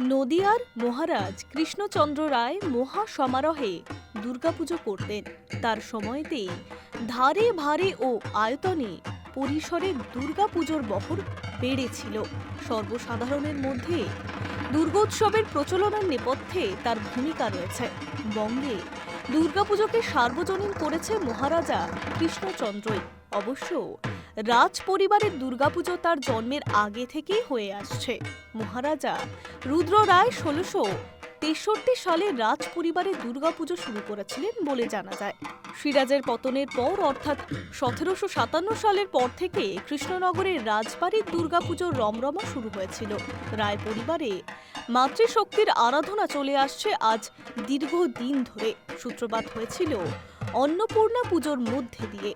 নদিয়ার মহারাজ কৃষ্ণচন্দ্র রায় মহা সমারোহে দুর্গাপুজো করতেন। তার সময়তেই ধারে ভারে ও আয়তনে পরিসরে দুর্গাপুজোর বহর বেড়েছিল। সর্বসাধারণের মধ্যে দুর্গোৎসবের প্রচলনের নেপথ্যে তার ভূমিকা রয়েছে। বঙ্গে দুর্গাপুজোকে সার্বজনীন করেছে মহারাজা কৃষ্ণচন্দ্রই। অবশ্য রাজ পরিবারের দুর্গাপুজো তার জন্মের আগে থেকেই হয়ে আসছে। মহারাজা রুদ্র রায় ষোলোশো তেষট্টি সালে রাজ পরিবারে দুর্গাপুজো শুরু করেছিলেন বলে জানা যায়। সিরাজের পতনের পর, অর্থাৎ সতেরোশো সাতান্ন সালের পর থেকে কৃষ্ণনগরের রাজবাড়ির দুর্গাপুজোর রমরমা শুরু হয়েছিল। রায় পরিবারে মাতৃশক্তির আরাধনা চলে আসছে আজ দীর্ঘদিন ধরে। সূত্রপাত হয়েছিল অন্নপূর্ণা পুজোর মধ্যে দিয়ে।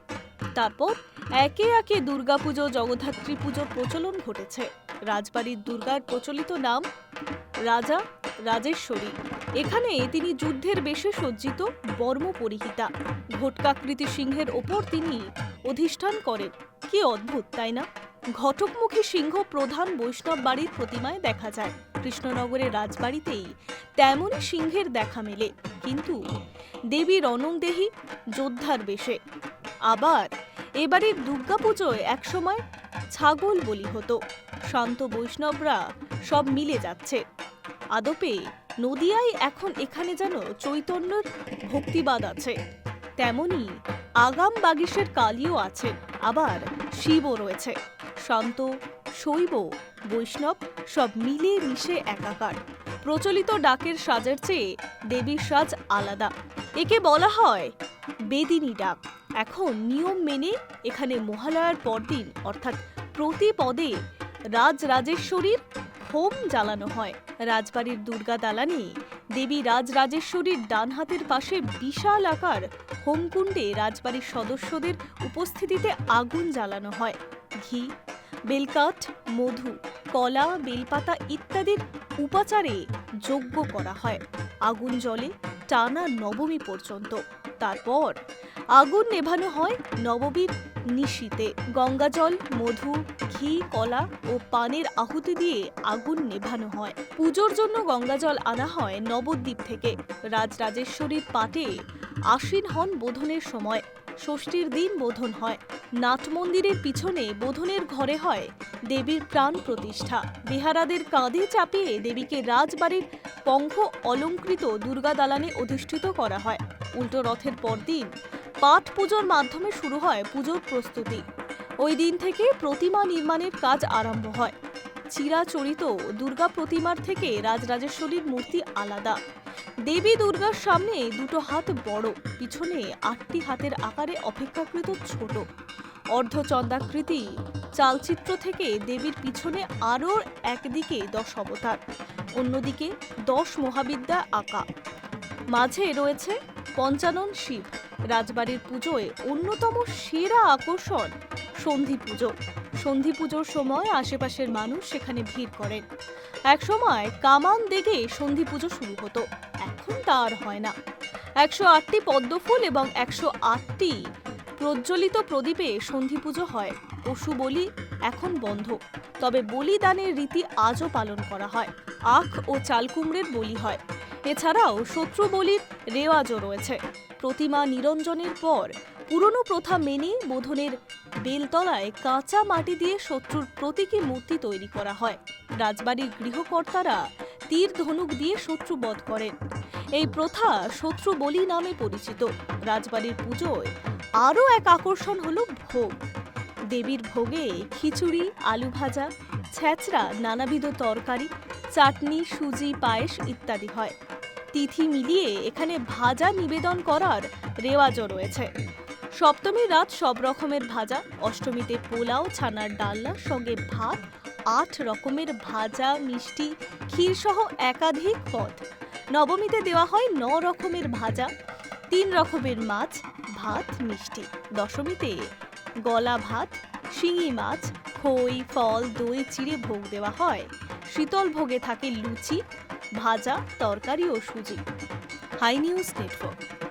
তারপর একে একে দুর্গাপুজো, জগদ্ধাত্রী পুজোর প্রচলন ঘটেছে। রাজবাড়ির দুর্গার প্রচলিত নাম রাজা রাজেশ্বরী। এখানে তিনি যুদ্ধের বেশে সজ্জিত বর্ম পরিহিতা। ঘটকাকৃতি সিংহের ওপর তিনি অধিষ্ঠান করেন। কি অদ্ভুত, তাই না? ঘটকমুখী সিংহ প্রধান বৈষ্ণব বাড়ির প্রতিমায় দেখা যায়। কৃষ্ণনগরের রাজবাড়িতেই তেমনই সিংহের দেখা মেলে। কিন্তু দেবী রণংদেহী যোদ্ধার বেশে। আবার এবারের দুর্গাপুজোয় একসময় ছাগল বলি হতো। শান্ত বৈষ্ণবরা সব মিলে যাচ্ছে। আদপে নদিয়ায় এখন এখানে যেন চৈতন্যের ভক্তিবাদ আছে। তেমনি আগাম বাগিসের কালীও আছে আবার শিবও রয়েছে। শান্ত, শৈব, বৈষ্ণব সব মিলে মিশে একাকার। প্রচলিত ডাকের সাজের চেয়ে দেবীর সাজ আলাদা। একে বলা হয় বেদিনী ডাক। এখন নিয়ম মেনে এখানে মহালয়ার পরদিন, অর্থাৎ প্রতি পদে রাজ রাজেশ্বরীর হোম জ্বালানো হয়। রাজবাড়ির দুর্গা দালানে দেবী রাজ রাজেশ্বরীর ডান হাতের পাশে বিশাল আকার হোমকুণ্ডে রাজবাড়ির সদস্যদের উপস্থিতিতে আগুন জ্বালানো হয়। ঘি, বেলকাঠ, মধু, কলা, বেলপাতা ইত্যাদির উপাচারে যজ্ঞ করা হয়। আগুন জলে টানা নবমী পর্যন্ত। তারপর আগুন নেভানো হয় নবমীর নিশীতে। গঙ্গাজল মধু, ঘি, কলা ও পানের আহুতি দিয়ে আগুন নেভানো হয়। পুজোর জন্য গঙ্গাজল আনা হয় নবদ্বীপ থেকে। রাজরাজেশ্বরীর পাটে আশ্বিন হন বোধনের সময়। ষষ্ঠীর দিন বোধন হয়। নাট মন্দিরের পিছনে বোধনের ঘরে হয় দেবীর প্রাণ প্রতিষ্ঠা। বিহারাদের কাঁধে চাপিয়ে দেবীকে রাজবাড়ির পঙ্খ অলঙ্কৃত দুর্গা দালানে অধিষ্ঠিত করা হয়। উল্টো রথের পরদিন পাঠ পুজোর মাধ্যমে শুরু হয় পুজোর প্রস্তুতি। ওই দিন থেকে প্রতিমা নির্মাণের কাজ আরম্ভ হয়। চিরাচরিত দুর্গা প্রতিমার থেকে রাজরাজেশ্বরীর মূর্তি আলাদা। দেবী দুর্গার সামনে দুটো হাত বড়, পিছনে আটটি হাতের আকারে অপেক্ষাকৃত ছোট। অর্ধচন্দ্রাকৃতি চালচিত্র থেকে দেবীর পিছনে আরও একদিকে দশ অবতার, অন্যদিকে দশ মহাবিদ্যা আঁকা। মাঝে রয়েছে পঞ্চানন শিব। রাজবাড়ির পুজোয় অন্যতম সেরা আকর্ষণ সন্ধি পুজো। সন্ধি পুজোর সময় আশেপাশের মানুষ সেখানে ভিড় করেন। একসময় কামান দেগে সন্ধি পুজো শুরু হতো। এখন তা আর হয় না। একশো আটটি পদ্মফুল এবং একশো আটটি প্রজ্বলিত প্রদীপে সন্ধি পুজো হয়। পশু বলি এখন বন্ধ। তবে বলিদানের রীতি আজও পালন করা হয়। আখ ও চালকুমড়ের বলি হয়। এছাড়াও শত্রু বলির রেওয়াজও রয়েছে। প্রতিমা নিরঞ্জনের পর পুরনো প্রথা মেনে বোধনের বেলতলায় কাঁচা মাটি দিয়ে শত্রুর প্রতীকী মূর্তি তৈরি করা হয়। রাজবাড়ির গৃহকর্তারা তীর ধনুক দিয়ে শত্রু বধ করেন। এই প্রথা শত্রু বলি নামে পরিচিত। রাজবাড়ির পুজোয় আরও এক আকর্ষণ হল ভোগ। দেবীর ভোগে খিচুড়ি, আলু ভাজা, ছ্যাঁচড়া, নানাবিধ তরকারি, চাটনি, সুজি, পায়েস ইত্যাদি হয়। তিথি মিলিয়ে এখানে ভাজা নিবেদন করার রেওয়াজও রয়েছে। সপ্তমীর রাত সব রকমের ভাজা, অষ্টমীতে পোলাও, ছানার ডালনা, সঙ্গে ভাত, আট রকমের ভাজা, মিষ্টি ক্ষীর সহ একাধিক পদ। নবমীতে দেওয়া হয় ন রকমের ভাজা, তিন রকমের মাছ, ভাত, মিষ্টি। দশমীতে গলা ভাত, শিঙি মাছ, খই, ফল, দই, চিড়ে ভোগ দেওয়া হয়। শীতল ভোগে থাকে লুচি ভাজা তরকারি ও সুজি। Hi news network.